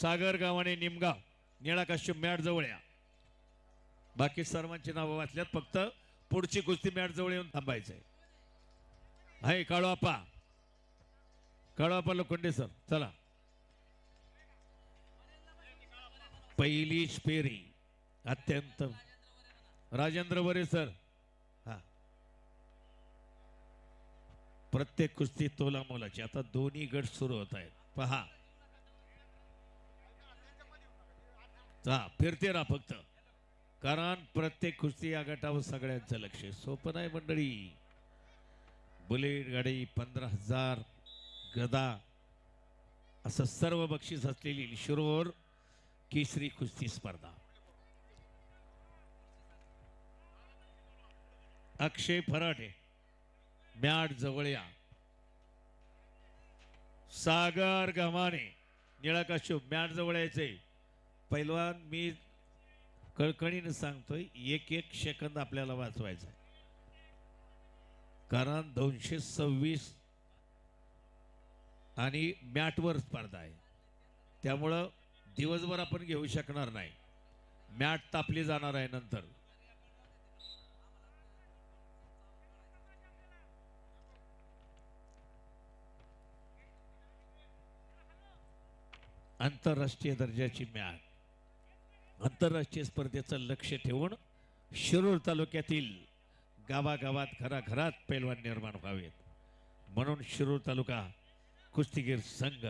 सागर गावाने निमगाव निळा काश्यप मॅट जवळ या. बाकी सर्वांची नावं वाचल्यात फक्त पुढची कुस्ती मॅट जवळ येऊन थांबायचंय. आहे काळू आप्पा लोखंडे सर चला. पहिली फेरी अत्यंत. राजेंद्र वरे सर. हा. प्रत्येक कुस्ती तोला मोलाची. आता दोन्ही गट सुरू होत आहेत. पहा. हा फिरते ना फक्त. कारण प्रत्येक कुस्ती या गटावर सगळ्यांचं लक्ष सोपं नाही मंडळी. बुलेट गाडी पंधरा हजार गदा असं सर्व बक्षीस असलेली शिरोर केसरी कुस्ती स्पर्धा. अक्षय फराटे म्याड जवळया. सागर गव्हाणे निळा म्याड जवळ यायचंय पैलवान मी कळकळीनं सांगतोय एक एक सेकंद आपल्याला वाचवायचा आहे. कारण दोनशे सव्वीस आणि मॅटवर स्पर्धा आहे. त्यामुळं दिवसभर आपण घेऊ शकणार नाही. मॅट तापली जाणार आहे नंतर. आंतरराष्ट्रीय दर्जाची मॅट. आंतरराष्ट्रीय स्पर्धेचं लक्ष ठेवून शिरूर तालुक्यातील गावागावात घराघरात पैलवान निर्माण व्हावेत. म्हणून शिरूर तालुका कुस्तीगीर संघ.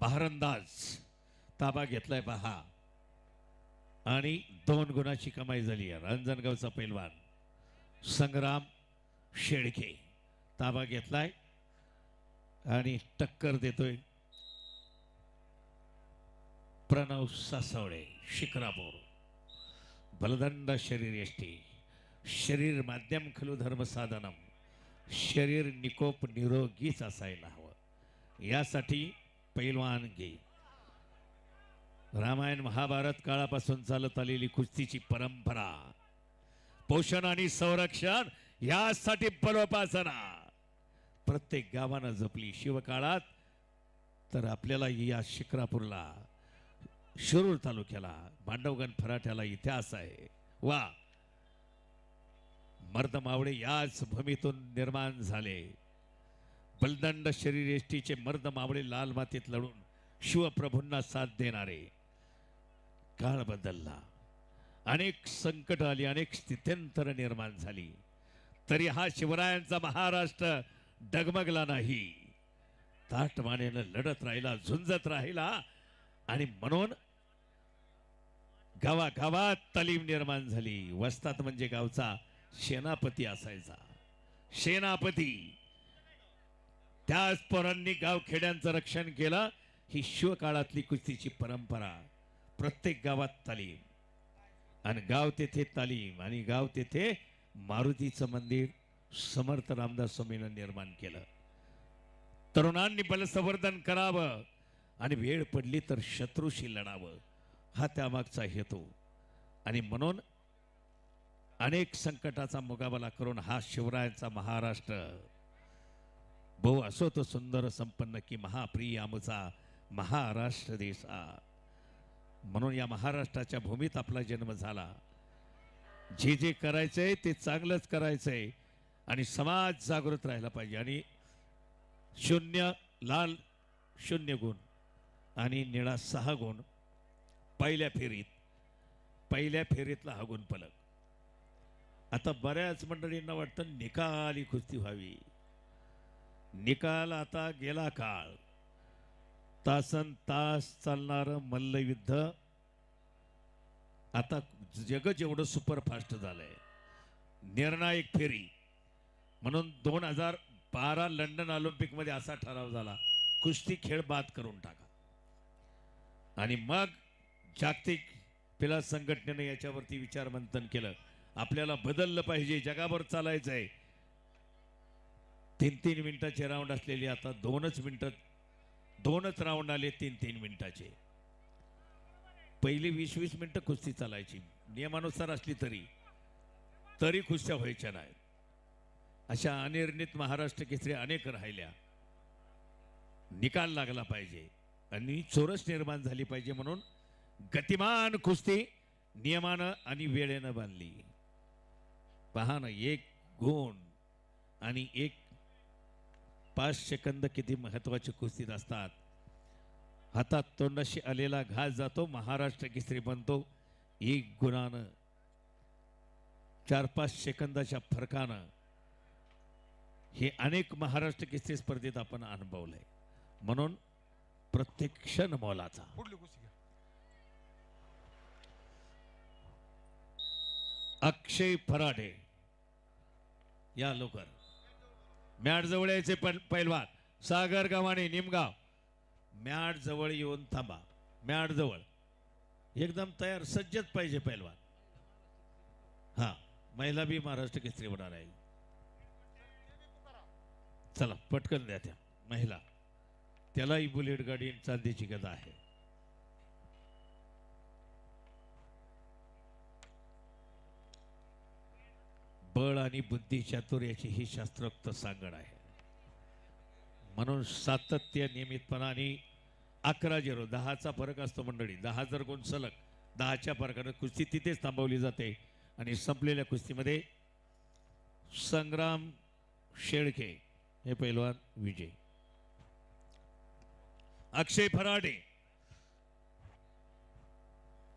बहारंदाज ताबा घेतलाय पहा आणि दोन गुणाची कमाई झाली आहे. रंजनगावचा पैलवान संग्राम शेळके ताबा घेतलाय आणि टक्कर देतोय प्रणव सासवडे शिखरापूर. बलदंड शरीर यष्टी शरीर माध्यम खलु धर्म साधनम शरीर निकोप निरोगीच असायला हवं. यासाठी पैलवान घे रामायण महाभारत काळापासून चालत आलेली कुस्तीची परंपरा पोषण आणि संरक्षण यासाठी बलोपासना. प्रत्येक गावानं जपली शिवकाळात तर आपल्याला या शिक्रापूरला शिरूर तालुक्याला मांडवगण फराठ्याला इतिहास आहे. वा! मर्द मावळे याच भूमीतून निर्माण झाले. बलदंड शरीर एष्टीचे मर्द मावळे लाल मातीत लढून शिवप्रभूंना साथ देणारे. काळ बदलला अनेक संकट आली अनेक स्थित्यंतर निर्माण झाली. तरी हा शिवरायांचा महाराष्ट्र डगमगला नाही. ताटमानेनं लढत राहिला झुंजत राहिला आणि म्हणून गावागावात तालीम निर्माण झाली. वस्तात म्हणजे गावचा सेनापती असायचा. सेनापती. त्याच पोरांनी गावखेड्यांचं रक्षण केलं. ही शिवकाळातली कुस्तीची परंपरा. प्रत्येक गावात तालीम. आणि गाव तेथे तालीम आणि गाव तेथे मारुतीचं मंदिर समर्थ रामदास स्वामीनं निर्माण केलं. तरुणांनी बलसंवर्धन करावं आणि वेळ पडली तर शत्रूशी लढावं. हा त्यामागचा हेतू. आणि म्हणून अनेक संकटाचा मुकाबला करून हा शिवरायांचा महाराष्ट्र. भाऊ असो तो सुंदर संपन्न की महाप्रिय आमचा महाराष्ट्र देश हा. म्हणून या महाराष्ट्राच्या भूमीत आपला जन्म झाला. जे जे करायचंय ते चांगलंच करायचंय आणि समाज जागृत राहिला पाहिजे. आणि शून्य लाल शून्य गुण आणि निळा सहा गुण पहिल्या फेरीत पहिल्या फेरीतला हा गुण पलक. आता बऱ्याच मंडळींना वाटतं निकाली कुस्ती व्हावी. निकाल आता गेला काळ. तासन तास चालणारं मल्लयुद्ध आता जग जेवढं सुपरफास्ट झालंय. निर्णायक फेरी. म्हणून दोन हजार बारा लंडन ऑलिम्पिकमध्ये असा ठराव झाला कुस्ती खेळ बाद करून टाका. आणि मग जागतिक पिला संघटनेने याच्यावरती विचार मंथन केलं. आपल्याला बदललं पाहिजे जगावर चालायचं आहे तीन तीन मिनिटाचे राऊंड असलेली आता दोनच मिनिटं दोनच राऊंड आले तीन तीन मिनिटाचे. पहिली वीस वीस मिनिटं कुस्ती चालायची. नियमानुसार असली तरी. तरी कुस्त्या व्हायच्या नाहीत. अशा अनिर्णित महाराष्ट्र केसरी अनेक राहिल्या. निकाल लागला पाहिजे. आणि चोरस निर्माण झाली पाहिजे म्हणून गतिमान कुस्ती नियमानं आणि वेळेनं बांधली पहा ना एक गुण आणि एक पाच सेकंद किती महत्त्वाचे कुस्तीत असतात. हातात तोंडाशी आलेला घास जातो महाराष्ट्र केसरी बनतो. एक गुणानं चार पाच सेकंदाच्या फरकानं हे अनेक महाराष्ट्र केसरी स्पर्धेत आपण अनुभवलंय. म्हणून प्रत्येक क्षण मोलाचा. अक्षय फराडे या लवकर मॅट जवळ यायचे पण पैलवान. सागर गव्हाणे निमगाव. मॅट जवळ येऊन थांबा. मॅट जवळ एकदम तयार सज्जत पाहिजे पैलवान. हा महिला बी महाराष्ट्र केसरी होणार आहे. चला पटकन द्या त्या महिला. त्यालाही बुलेट गाडी चांदीची गदा आहे. बळ आणि बुद्धी चातुर्याची ही शास्त्रोक्त सांगड आहे. म्हणून सातत्य नियमितपणा आणि अकरा झिरो दहाचा फरक असतो मंडळी. दहा जर कोण सलग दहाच्या फरकानं कुस्ती तिथेच थांबवली जाते आणि संपलेल्या कुस्तीमध्ये संग्राम शेळके हे पैलवान विजय. अक्षय फराडे